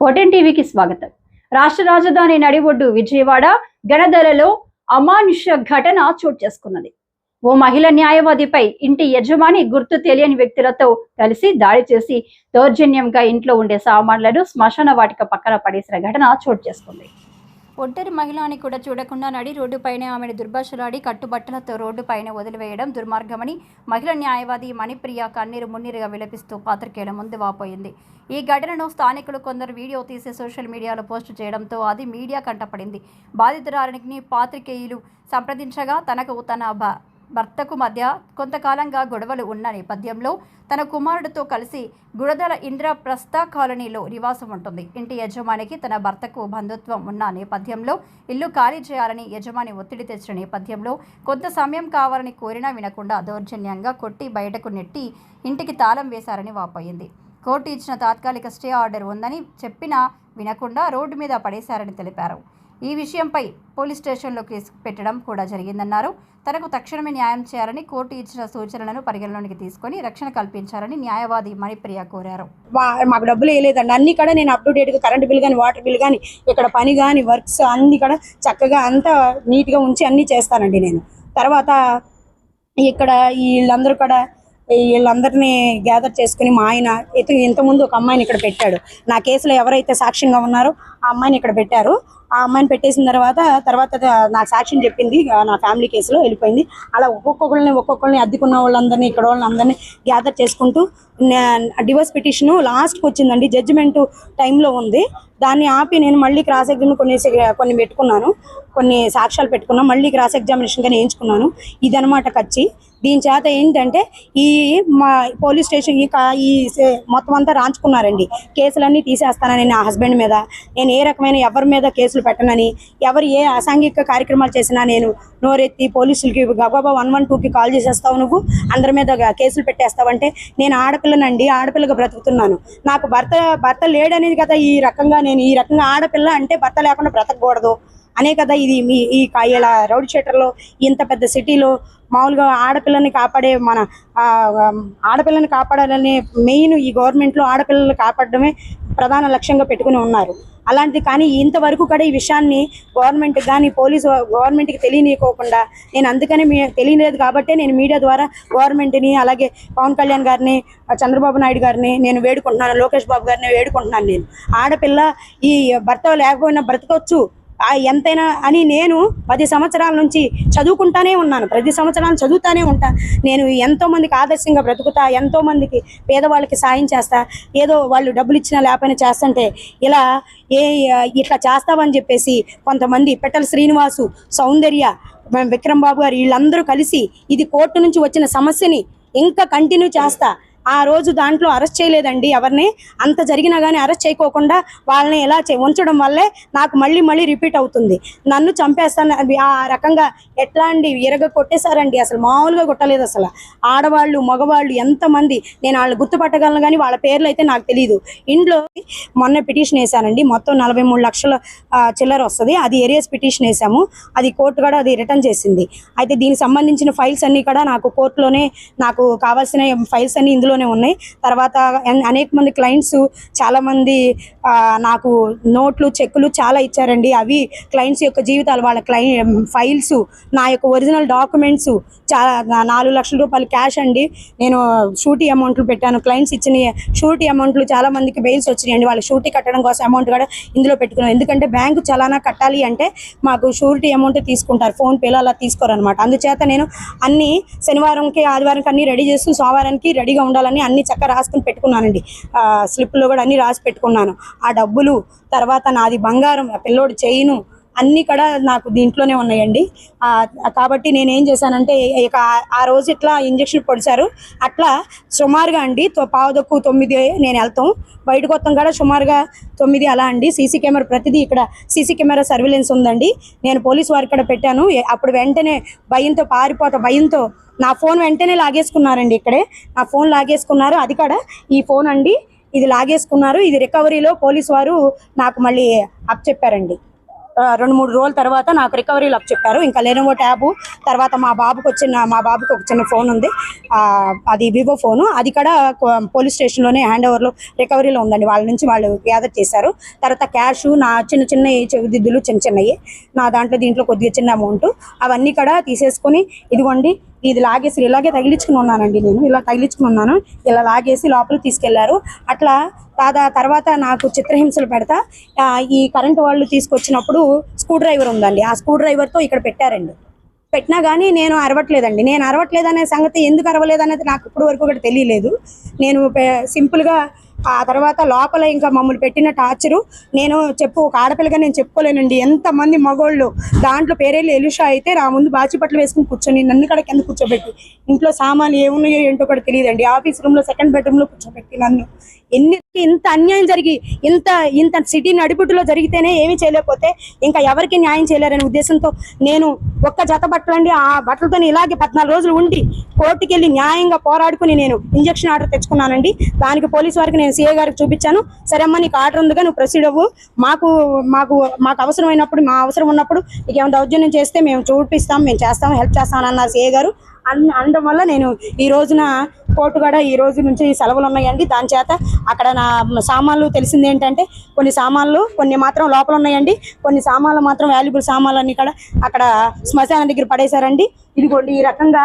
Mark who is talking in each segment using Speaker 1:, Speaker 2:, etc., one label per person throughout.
Speaker 1: ఓటెన్ టీవీకి స్వాగతం. రాష్ట్ర రాజధాని నడిబొడ్డు విజయవాడ గణదలలో అమానుష ఘటన చోటు చేసుకున్నది. ఓ మహిళ న్యాయవాదిపై ఇంటి యజమాని గుర్తు తెలియని వ్యక్తులతో కలిసి దాడి చేసి దౌర్జన్యంగా ఇంట్లో ఉండే సామాన్లను శ్మశాన వాటిక పక్కన పడేసిన ఘటన చోటు చేసుకుంది. ఒంటరి మహిళ అని కూడా చూడకుండా నడి రోడ్డుపైనే ఆమెను దుర్భాషలాడి కట్టుబట్టలతో రోడ్డుపైన వదిలివేయడం దుర్మార్గమని మహిళ న్యాయవాది మణిప్రియ కన్నీరు మున్నీరుగా విలపిస్తూ పాత్రికేయుల ముందు వాపోయింది. ఈ ఘటనను స్థానికులు కొందరు వీడియో తీసి సోషల్ మీడియాలో పోస్టు చేయడంతో అది మీడియా కంటపడింది. బాధితురాలిని పాత్రికేయులు సంప్రదించగా తనకు తన భర్తకు మధ్య కొంతకాలంగా గొడవలు ఉన్న నేపథ్యంలో తన కుమారుడితో కలిసి గుడదల ఇంద్రప్రస్థ కాలనీలో నివాసం ఉంటుంది. ఇంటి యజమానికి తన భర్తకు బంధుత్వం ఉన్న నేపథ్యంలో ఇల్లు ఖాళీ చేయాలని యజమాని ఒత్తిడి తెచ్చిన నేపథ్యంలో కొంత సమయం కావాలని కోరినా వినకుండా దౌర్జన్యంగా కొట్టి బయటకు నెట్టి ఇంటికి తాళం వేశారని వాపోయింది. కోర్టు ఇచ్చిన తాత్కాలిక స్టే ఆర్డర్ ఉందని చెప్పినా వినకుండా రోడ్డు మీద పడేశారని తెలిపారు. ఈ విషయంపై పోలీస్ స్టేషన్లో కేసు పెట్టడం కూడా జరిగిందన్నారు. తనకు తక్షణమే న్యాయం చేయాలని కోర్టు ఇచ్చిన సూచనలను పరిగణలోనికి తీసుకొని రక్షణ కల్పించాలని న్యాయవాది మణిప్రియ కోరారు.
Speaker 2: మాకు డబ్బులు వేయలేదండి. అన్ని కూడా నేను అప్ టు డేట్గా కరెంట్ బిల్ కానీ వాటర్ బిల్ కానీ ఇక్కడ పని కానీ వర్క్స్ అన్ని కూడా చక్కగా అంతా నీట్గా ఉంచి అన్నీ చేస్తానండి నేను. తర్వాత ఇక్కడ వీళ్ళందరూ కూడా వీళ్ళందరినీ గ్యాదర్ చేసుకుని మా ఆయన ఇత ఇంతకుముందు ఒక అమ్మాయిని ఇక్కడ పెట్టాడు. నా కేసులో ఎవరైతే సాక్ష్యంగా ఉన్నారో ఆ అమ్మాయిని ఇక్కడ పెట్టారు. ఆ అమ్మాయిని పెట్టేసిన తర్వాత తర్వాత నాకు సాక్ష్యం చెప్పింది నా ఫ్యామిలీ కేసులో వెళ్ళిపోయింది. అలా ఒక్కొక్కరిని ఒక్కొక్కరిని అద్దెకున్న వాళ్ళందరినీ ఇక్కడ వాళ్ళందరినీ గ్యాదర్ చేసుకుంటూ డివోర్స్ పిటిషన్ లాస్ట్కి వచ్చిందండి. జడ్జిమెంట్ టైంలో ఉంది. దాన్ని ఆపి నేను మళ్ళీ క్రాస్ ఎగ్జామ్ కొన్ని కొన్ని పెట్టుకున్నాను. కొన్ని సాక్ష్యాలు పెట్టుకున్నాను. మళ్ళీ క్రాస్ ఎగ్జామినేషన్ కానీ వేయించుకున్నాను. ఇదనమాట కచ్చి. దీని చేత ఏంటంటే ఈ మా పోలీస్ స్టేషన్ ఈ ఈ మొత్తం అంతా రాంచుకున్నారండి. కేసులన్నీ తీసేస్తానని నా హస్బెండ్ మీద. నేను ఏ రకమైన ఎవరి మీద కేసులు పెట్టనని ఎవరు ఏ అసాంఘిక కార్యక్రమాలు చేసినా నేను నోరెత్తి పోలీసులకి గబాబా వన్ వన్ టూకి కాల్ చేసేస్తావు నువ్వు? అందరి మీద కేసులు పెట్టేస్తావంటే నేను ఆడపిల్లనండి. ఆడపిల్లగా బ్రతుకుతున్నాను. నాకు భర్త భర్త లేడనేది కదా ఈ రకంగా నేను ఈ రకంగా ఆడపిల్ల అంటే భర్త లేకుండా బ్రతకకూడదు. అనే కదా ఇది మీ ఈ ఇలా రౌడ్ షీటర్లో ఇంత పెద్ద సిటీలో మామూలుగా ఆడపిల్లని కాపాడే మన ఆ, ఆడపిల్లని కాపాడాలనే మెయిన్ ఈ గవర్నమెంట్లో ఆడపిల్లలు కాపాడడమే ప్రధాన లక్ష్యంగా పెట్టుకుని ఉన్నారు. అలాంటిది కానీ ఇంతవరకు కూడా ఈ విషయాన్ని గవర్నమెంట్ కానీ పోలీసు గవర్నమెంట్కి తెలియనియకోకుండా నేను అందుకనే మీ తెలియలేదు కాబట్టే నేను మీడియా ద్వారా గవర్నమెంట్ని అలాగే పవన్ కళ్యాణ్ గారిని చంద్రబాబు నాయుడు గారిని నేను వేడుకుంటున్నాను లోకేష్ బాబు గారిని వేడుకుంటున్నాను నేను. ఆడపిల్ల ఈ భర్త లేకపోయినా బ్రతకొచ్చు. ఎంతైనా అని నేను పది సంవత్సరాల నుంచి చదువుకుంటానే ఉన్నాను. ప్రతి సంవత్సరాలు చదువుతానే ఉంటా. నేను ఎంతో మందికి ఆదర్శంగా బ్రతుకుతా ఎంతో మందికి పేదవాళ్ళకి సాయం చేస్తా ఏదో వాళ్ళు డబ్బులు ఇచ్చినా లేకపోయినా చేస్తుంటే ఇలా ఏ ఇట్లా చేస్తావని చెప్పేసి కొంతమంది పెట్టల శ్రీనివాసు సౌందర్య విక్రమ్ బాబు గారు వీళ్ళందరూ కలిసి ఇది కోర్టు నుంచి వచ్చిన సమస్యని ఇంకా కంటిన్యూ చేస్తా. ఆ రోజు దాంట్లో అరెస్ట్ చేయలేదండి ఎవరిని. అంత జరిగినా కానీ అరెస్ట్ చేయకోకుండా వాళ్ళని ఎలా చే ఉంచడం వల్లే నాకు మళ్ళీ మళ్ళీ రిపీట్ అవుతుంది. నన్ను చంపేస్తాను అది ఆ రకంగా ఎట్లా అండి ఇరగ కొట్టేశారండి. అసలు మామూలుగా కొట్టలేదు అసలు. ఆడవాళ్ళు మగవాళ్ళు ఎంతమంది నేను వాళ్ళు గుర్తుపట్టగలను కానీ వాళ్ళ పేర్లు అయితే నాకు తెలియదు ఇంట్లో మొన్న పిటిషన్ వేశానండి. మొత్తం నలభై మూడు లక్షల చిల్లర వస్తుంది. అది ఏరియాస్ పిటిషన్ వేసాము అది కోర్టు కూడా అది రిటర్న్ చేసింది. అయితే దీనికి సంబంధించిన ఫైల్స్ అన్నీ కూడా నాకు కోర్టులోనే నాకు కావాల్సిన ఫైల్స్ అన్నీ ఇందులోనే ఉన్నాయి. తర్వాత అనేక మంది క్లయింట్స్ చాలామంది నాకు నోట్లు చెక్కులు చాలా ఇచ్చారండి. అవి క్లయింట్స్ యొక్క జీవితాలు వాళ్ళ క్లై ఫైల్స్ నా యొక్క ఒరిజినల్ డాక్యుమెంట్స్ చాలా నాలుగు లక్షల రూపాయలు క్యాష్ అండి. నేను షూటీ అమౌంట్లు పెట్టాను. క్లయింట్స్ ఇచ్చిన షూటీ అమౌంట్లు చాలా మందికి బెయిల్స్ వచ్చినాయండి. వాళ్ళ షూటీ కట్టడం కోసం అమౌంట్ కూడా ఇందులో పెట్టుకున్నాను. ఎందుకంటే బ్యాంకు చలానా కట్టాలి అంటే మాకు షూరిటీ అమౌంట్ తీసుకుంటారు. ఫోన్పేలో అలా తీసుకోరు అనమాట అందుచేత నేను అన్ని శనివారంకి ఆదివారంకి అన్ని రెడీ చేస్తూ సోమవారానికి రెడీగా ఉండాలి. ఉండాలని అన్ని చక్కగా రాసుకుని పెట్టుకున్నానండి. ఆ, స్లిప్లో కూడా అన్ని రాసి పెట్టుకున్నాను. ఆ డబ్బులు తర్వాత నాది బంగారం ఆ పిల్లోడు చేయిను అన్నీ కూడా నాకు దీంట్లోనే ఉన్నాయండి. కాబట్టి నేను ఏం చేశానంటే ఇక ఆ- రోజు ఇట్లా ఇంజక్షన్ పొడిచారు. అట్లా సుమారుగా అండి తొ- పావుదక్కు తొమ్మిది నేను వెళ్తాం. బయటకు వస్తాం కూడా సుమారుగా తొమ్మిది అలా అండి. సీసీ కెమెరా ప్రతిదీ ఇక్కడ సీసీ కెమెరా సర్విలెన్స్ ఉందండి. నేను పోలీస్ వారికి కూడా పెట్టాను. అప్పుడు వెంటనే భయంతో పారిపోతా భయంతో నా ఫోన్ వెంటనే లాగేసుకున్నారండి ఇక్కడే. నా ఫోన్ లాగేసుకున్నారు. అది కూడా ఈ ఫోన్ అండి. ఇది లాగేసుకున్నారు. ఇది రికవరీలో పోలీస్ వారు నాకు మళ్ళీ అప్ చెప్పారండి రెండు మూడు రోజుల తర్వాత నాకు రికవరీ లక్ చెప్పారు. ఇంకా లెనోవో ట్యాబు తర్వాత మా బాబుకి వచ్చిన మా బాబుకి ఒక చిన్న ఫోన్ ఉంది. అది వివో ఫోను అది కూడా పోలీస్ స్టేషన్లోనే హ్యాండ్ ఓవర్లో రికవరీలో ఉందండి. వాళ్ళ నుంచి వాళ్ళు గ్యాదర్ చేశారు. తర్వాత క్యాష్ నా చిన్న చిన్న చెవిదిద్దులు చిన్న చిన్నవి. నా దాంట్లో దీంట్లో కొద్దిగా చిన్న అమౌంట్ అవన్నీ కూడా తీసేసుకొని ఇదిగోండి ఇది లాగేసి ఇలాగే తగిలించుకుని ఉన్నానండి నేను. ఇలా తగిలించుకుని ఉన్నాను. ఇలా లాగేసి లోపలికి తీసుకెళ్ళారు. అట్లా దాదా తర్వాత నాకు చిత్రహింసలు పెడతా. ఈ కరెంటు వాళ్ళు తీసుకొచ్చినప్పుడు స్క్రూ డ్రైవర్ ఉందండి. ఆ స్క్రూ డ్రైవర్తో ఇక్కడ పెట్టారండి. పెట్టినా కానీ నేను అరవట్లేదండి. నేను అరవట్లేదనే సంగతి ఎందుకు అరవలేదనేది నాకు ఇప్పటి వరకు కూడా తెలియలేదు. నేను సింపుల్గా ఆ తర్వాత లోపల ఇంకా మమ్మల్ని పెట్టిన టార్చరు. నేను చెప్పు ఒక ఆడపిల్లగా నేను చెప్పుకోలేనండి. ఎంతమంది మగోళ్ళు దాంట్లో పేరేళ్ళు ఎలుషా అయితే నా ముందు బాచిపట్లు వేసుకుని కూర్చొని నన్ను కూడా కింద కూర్చోబెట్టి ఇంట్లో సామాన్లు ఏమున్నాయో ఏంటో కూడా తెలియదండి. ఆఫీస్ రూమ్లో సెకండ్ బెడ్రూమ్లో కూర్చోబెట్టి నన్ను ఎన్ని ఇంత అన్యాయం జరిగి ఇంత ఇంత సిటీ నడిపుట్టులో జరిగితేనే ఏమీ చేయలేకపోతే ఇంకా ఎవరికి న్యాయం చేయలేరనే ఉద్దేశంతో నేను ఒక్క జత బట్టలండి ఆ బట్టలతో ఇలాగే పద్నాలుగు రోజులు ఉండి కోర్టుకి వెళ్ళి న్యాయంగా పోరాడుకుని నేను ఇంజక్షన్ ఆర్డర్ తెచ్చుకున్నానండి. దానికి పోలీస్ వారికి నేను సీఏ గారికి చూపించాను. సరే అమ్మ నీకు ఆర్డర్ ఉందిగా నువ్వు ప్రొసీడ్ అవ్వు. మాకు మాకు మాకు అవసరమైనప్పుడు మా అవసరం ఉన్నప్పుడు నీకు ఏమైనా దౌర్జన్యం చేస్తే మేము చూపిస్తాం మేము చేస్తాం హెల్ప్ చేస్తాం అన్నారు సీఏ గారు. అన్ అనడం వల్ల నేను ఈ రోజున కోర్టు కూడా ఈ రోజు నుంచి సెలవులు ఉన్నాయండి. దాని చేత అక్కడ నా సామాన్లు తెలిసింది ఏంటంటే కొన్ని సామాన్లు కొన్ని మాత్రం లోపల ఉన్నాయండి. కొన్ని సామాన్లు మాత్రం వాల్యుబుల్ సామాన్లు అన్ని కూడా అక్కడ శ్మశానం దగ్గర పడేశారండి. ఇదిగోండి ఈ రకంగా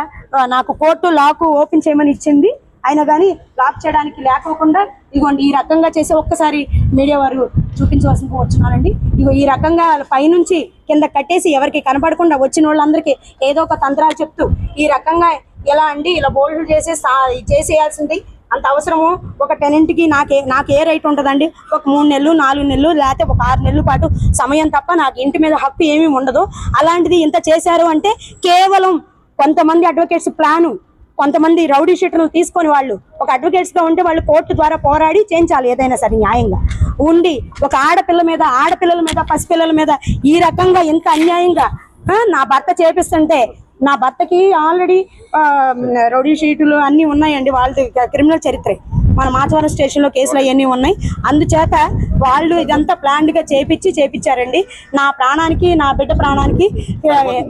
Speaker 2: నాకు కోర్టు లాకు ఓపెన్ చేయమని ఇచ్చింది. అయినా కానీ లాక్ చేయడానికి లేకోకుండా ఇదిగోండి ఈ రకంగా చేసి ఒక్కసారి మీడియా వారు చూపించవలసిన వచ్చినానండి ఇగో ఈ రకంగా పైనుంచి కింద కట్టేసి ఎవరికి కనపడకుండా వచ్చిన వాళ్ళందరికీ ఏదో ఒక తంత్రాలు చెప్తూ ఈ రకంగా ఎలా అండి? ఇలా బోల్డ్ చేసే చేసేయాల్సింది అంత అవసరము? ఒక టెనెంట్కి నాకే నాకు ఏ రైట్ ఉంటుందండి? ఒక మూడు నెలలు నాలుగు నెలలు లేకపోతే ఒక ఆరు నెలల పాటు సమయం తప్ప నాకు ఇంటి మీద హక్కు ఏమీ ఉండదు. అలాంటిది ఇంత చేశారు అంటే కేవలం కొంతమంది అడ్వకేట్స్ ప్లాను కొంతమంది రౌడీ షీటర్లు తీసుకొని వాళ్ళు ఒక అడ్వకేట్స్గా ఉంటే వాళ్ళు కోర్టు ద్వారా పోరాడి చేయించాలి ఏదైనా సరే న్యాయంగా. ఉండి ఒక ఆడపిల్ల మీద ఆడపిల్లల మీద పసిపిల్లల మీద ఈ రకంగా ఇంత అన్యాయంగా నా భర్త చేపిస్తుంటే నా భర్తకి ఆల్రెడీ రౌడీ షీటులు అన్నీ ఉన్నాయండి వాళ్ళది క్రిమినల్ చరిత్ర. మన మాచవరం స్టేషన్లో కేసులు అవన్నీ ఉన్నాయి. అందుచేత వాళ్ళు ఇదంతా ప్లాన్డ్గా గా చేపించి చేపించారండి నా ప్రాణానికి నా బిడ్డ ప్రాణానికి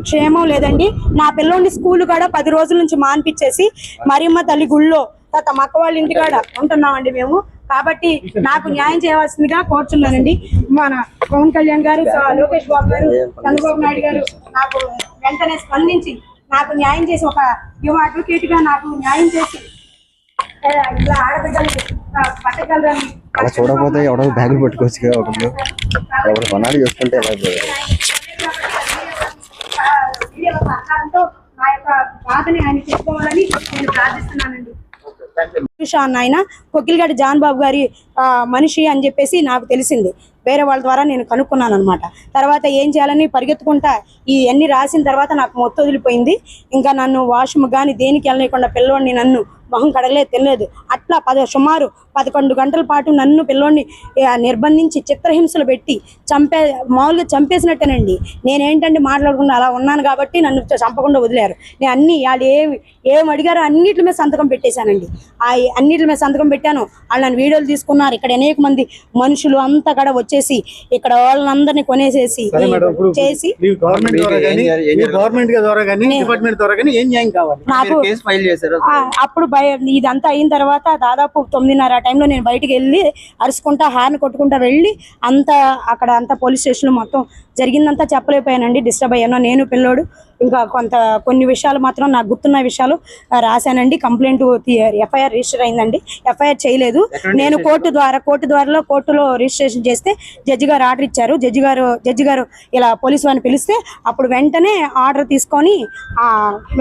Speaker 2: క్షేమం లేదండి. నా పిల్లోని స్కూల్ కూడా పది రోజుల నుంచి మాన్పించేసి మరియమ్మ తల్లి గుళ్ళో తర్వాత మక్క అక్క వాళ్ళ ఇంటికాడ ఉంటున్నామండి మేము. కాబట్టి నాకు న్యాయం చేయవలసిందిగా కోరుతున్నానండి మన పవన్ కళ్యాణ్ గారు లోకేష్ బాబు గారు చంద్రబాబు నాయుడు గారు నాకు వెంటనే స్పందించి నాకు న్యాయం చేసి ఒక యువ అడ్వకేట్గా నాకు న్యాయం చేసి ఇలా ఆడబిడ్డలు ఆ, పట్టగలరని
Speaker 3: అలా చూడకపోతే ఎవడో బ్యాగులు పట్టుకోవచ్చు కదా ఒకళ్ళు ఎవరు కొనాలి చూసుకుంటే
Speaker 2: నా యొక్క బాధని ఆయన చెప్పుకోవాలని నేను ప్రార్థిస్తున్నానండి. ఉషా అన్న ఆయన కొక్కిలిగడ్డ జాన్ బాబు గారి ఆ, మనిషి అని చెప్పేసి నాకు తెలిసింది. వేరే వాళ్ళ ద్వారా నేను కనుక్కున్నాను అనమాట తర్వాత ఏం చేయాలని పరిగెత్తుకుంటా ఈ అన్ని రాసిన తర్వాత నాకు మొత్తం వదిలిపోయింది. ఇంకా నన్ను వాష్రూమ్ కానీ దేనికి వెళ్ళలేకుండా పిల్లవాడిని నన్ను మొహం కడగలేదు తినలేదు. అట్లా పద సుమారు పదకొండు గంటల పాటు నన్ను పిల్లోడిని నిర్బంధించి చిత్రహింసలు పెట్టి చంపే మామూలుగా చంపేసినట్టేనండి. నేనేంటంటే మాట్లాడకుండా అలా ఉన్నాను కాబట్టి నన్ను చంపకుండా వదిలేరు. నేను అన్ని వాళ్ళు ఏమి ఏం అడిగారో అన్నిటి మీద సంతకం పెట్టేశానండి. ఆ అన్నిటి మీద సంతకం పెట్టాను. వాళ్ళు నన్ను వీడియోలు తీసుకున్నారు. ఇక్కడ అనేక మంది మనుషులు అంతా కూడా వచ్చేసి ఇక్కడ వాళ్ళందరినీ కొనేసేసి చేసి
Speaker 4: మీరు గవర్నమెంట్ ద్వారా
Speaker 3: మీకు ఏం
Speaker 4: కానీ
Speaker 3: చేయాలి? ఏం
Speaker 4: మీరు గవర్నమెంట్ ద్వారా కానీ
Speaker 2: నేను-
Speaker 4: డిపార్ట్మెంట్ ద్వారా కానీ ఏం న్యాయం కావాలి?
Speaker 2: నాకు
Speaker 3: కేసు ఫైల్ చేశారు
Speaker 2: ఆ, అప్పుడు భయ ఇదంతా అయిన తర్వాత దాదాపు తొమ్మిదిన్నర టైంలో నేను బయటికి వెళ్ళి అరుచుకుంటా హార్న్ కొట్టుకుంటా వెళ్ళి అంత అక్కడ అంతా పోలీస్ స్టేషన్లో మొత్తం జరిగిందంతా చెప్పలేకపోయానండి డిస్టర్బ్ అయ్యాను. నేను పిల్లోడు ఇంకా కొంత కొన్ని విషయాలు మాత్రం నాకు గుర్తున్న విషయాలు రాశానండి. కంప్లైంట్ ఎఫ్ఐఆర్ రిజిస్టర్ అయిందండి. ఎఫ్ఐఆర్ చేయలేదు. నేను కోర్టు ద్వారా కోర్టు ద్వారా కోర్టులో రిజిస్ట్రేషన్ చేస్తే జడ్జి గారు ఆర్డర్ ఇచ్చారు. జడ్జి గారు జడ్జి గారు ఇలా పోలీస్ వారిని పిలిస్తే అప్పుడు వెంటనే ఆర్డర్ తీసుకొని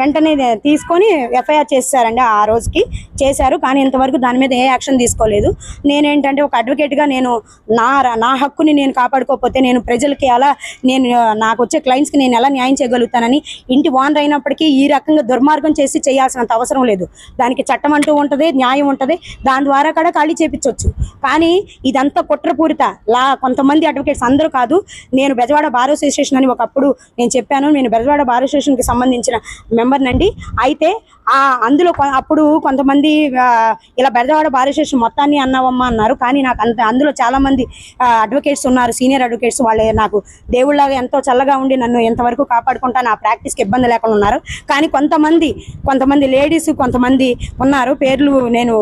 Speaker 2: వెంటనే తీసుకొని ఎఫ్ఐఆర్ చేశారండి ఆ రోజుకి. చేశారు. కానీ ఇంతవరకు దాని మీద ఏ యాక్షన్ తీసుకోలేదు. నేనేంటంటే ఒక అడ్వకేట్గా నేను నా నా హక్కుని నేను కాపాడుకోకపోతే నేను ప్రజలకి ఎలా నేను నాకు వచ్చే క్లయింట్స్కి నేను ఎలా న్యాయం చేయగలుగుతానని ఇంటి ఓనర్ అయినప్పటికీ ఈ రకంగా దుర్మార్గం చేసి చేయాల్సినంత అవసరం లేదు. దానికి చట్టం అంటూ ఉంటుంది న్యాయం ఉంటుంది. దాని ద్వారా కూడా ఖాళీ చేపించవచ్చు కానీ ఇదంతా కుట్రపూరిత. లా కొంతమంది అడ్వకేట్స్ అందరూ కాదు. నేను బెజవాడ బార్ అసోసియేషన్ అని ఒకప్పుడు నేను చెప్పాను. నేను బెజవాడ బార్ అసోసియేషన్కి సంబంధించిన మెంబర్ నండి అయితే అందులో కొ- అప్పుడు కొంతమంది ఇలా బెడదవాడ భారతదేశం మొత్తాన్ని అన్నావమ్మా అన్నారు. కానీ నాకు అంత అందులో చాలా మంది అడ్వకేట్స్ ఉన్నారు సీనియర్ అడ్వకేట్స్ వాళ్ళే నాకు దేవుళ్ళగా ఎంతో చల్లగా ఉండి నన్ను ఎంతవరకు కాపాడుకుంటా నా ప్రాక్టీస్కి ఇబ్బంది లేకుండా ఉన్నారు. కానీ కొంతమంది కొంతమంది లేడీస్ కొంతమంది ఉన్నారు. పేర్లు నేను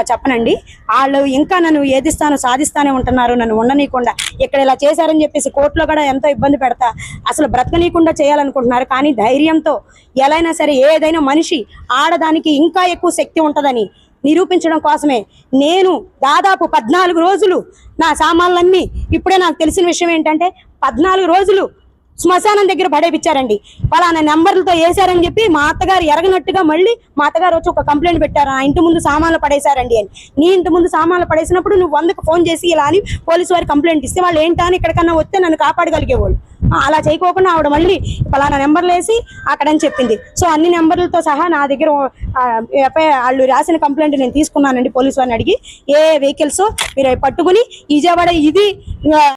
Speaker 2: చెప్పనండి. వాళ్ళు ఇంకా నన్ను ఏదిస్తాను సాధిస్తానే ఉంటున్నారు. నన్ను ఉండనీయకుండా ఇక్కడ ఇలా చేశారని చెప్పేసి కోర్టులో కూడా ఎంతో ఇబ్బంది పెడతా అసలు బ్రతకనీయకుండా చేయాలనుకుంటున్నారు. కానీ ధైర్యంతో ఎలా అయినా సరే ఏదైనా మనిషి ఆడదానికి ఇంకా ఎక్కువ శక్తి ఉంటుందని నిరూపించడం కోసమే నేను దాదాపు పద్నాలుగు రోజులు నా సామాన్లన్నీ ఇప్పుడే నాకు తెలిసిన విషయం ఏంటంటే పద్నాలుగు రోజులు శ్మశానం దగ్గర పడేపించారండి పలానా నెంబర్లతో వేశారని చెప్పి మా అత్తగారు ఎరగనట్టుగా మళ్ళీ మా అత్తగారు వచ్చి ఒక కంప్లైంట్ పెట్టారు. ఆ ఇంటి ముందు సామాన్లు పడేశారండి అని. నీ ఇంటి ముందు సామాన్లు పడేసినప్పుడు నువ్వు వందకు ఫోన్ చేసి ఇలా అని పోలీసు వారి కంప్లైంట్ ఇస్తే వాళ్ళు ఏంటా అని వస్తే నన్ను కాపాడగలిగేవాళ్ళు. అలా చేయకోకుండా ఆవిడ మళ్ళీ పలానా నెంబర్లు వేసి అక్కడని చెప్పింది. సో అన్ని నెంబర్లతో సహా నా దగ్గర వాళ్ళు రాసిన కంప్లైంట్ నేను తీసుకున్నానండి పోలీసు వారిని అడిగి. ఏ వెహికల్స్ మీరు పట్టుకుని విజయవాడ ఇది